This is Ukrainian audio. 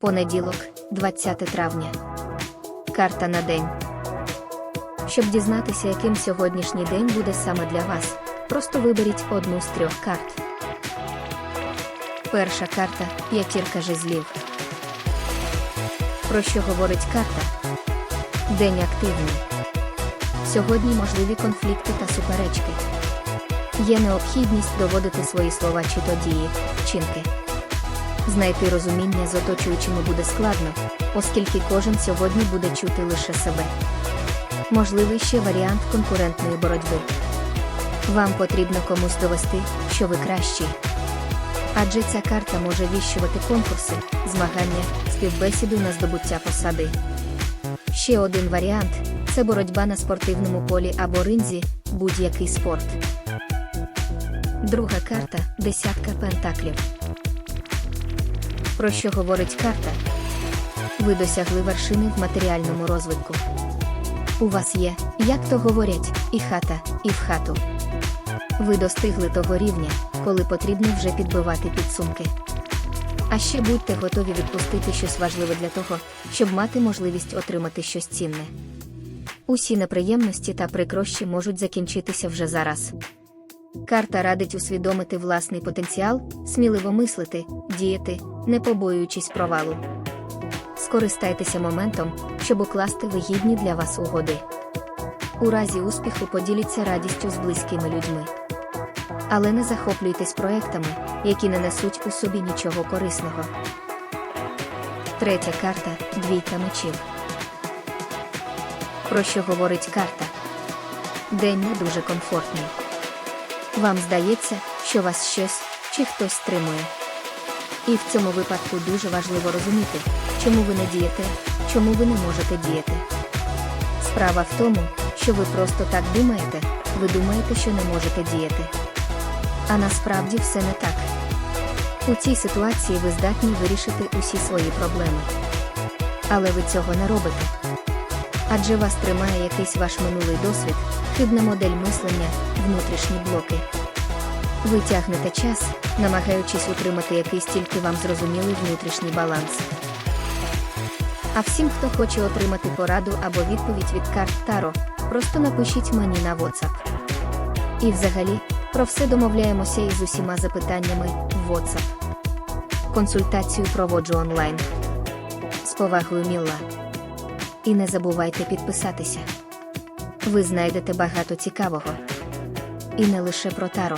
Понеділок, 20 травня. Карта на день. Щоб дізнатися, яким сьогоднішній день буде саме для вас, просто виберіть одну з трьох карт. Перша карта п'ятірка жезлів. Про що говорить карта? День активний. Сьогодні можливі конфлікти та суперечки. Є необхідність доводити свої слова чи то дії, вчинки. Знайти розуміння з оточуючими буде складно, оскільки кожен сьогодні буде чути лише себе. Можливий ще варіант конкурентної боротьби. Вам потрібно комусь довести, що ви кращі. Адже ця карта може віщувати конкурси, змагання, співбесіду на здобуття посади. Ще один варіант це боротьба на спортивному полі або ринзі, будь-який спорт. Друга карта десятка пентаклів. Про що говорить карта? Ви досягли вершини в матеріальному розвитку. У вас є, як то говорять, і хата, і в хату. Ви достигли того рівня, коли потрібно вже підбивати підсумки. А ще будьте готові відпустити щось важливе для того, щоб мати можливість отримати щось цінне. Усі неприємності та прикрощі можуть закінчитися вже зараз. Карта радить усвідомити власний потенціал, сміливо мислити, діяти, не побоюючись провалу. Скористайтеся моментом, щоб укласти вигідні для вас угоди. У разі успіху поділіться радістю з близькими людьми. Але не захоплюйтесь проектами, які не несуть у собі нічого корисного. Третя карта двійка мечів. Про що говорить карта? День не дуже комфортний. Вам здається, що вас щось чи хтось стримує. І в цьому випадку дуже важливо розуміти, чому ви не дієте, чому ви не можете діяти. Справа в тому, що ви просто так думаєте, ви думаєте, що не можете діяти. А насправді все не так. У цій ситуації ви здатні вирішити усі свої проблеми. Але ви цього не робите. Адже вас тримає якийсь ваш минулий досвід, хибна модель мислення, внутрішні блоки. Ви тягнете час, намагаючись утримати якийсь тільки вам зрозумілий внутрішній баланс. А всім, хто хоче отримати пораду або відповідь від карт Таро, просто напишіть мені на WhatsApp. І взагалі, про все домовляємося із усіма запитаннями в WhatsApp. Консультацію проводжу онлайн. З повагою Мілла. І не забувайте підписатися. Ви знайдете багато цікавого. І не лише про Таро.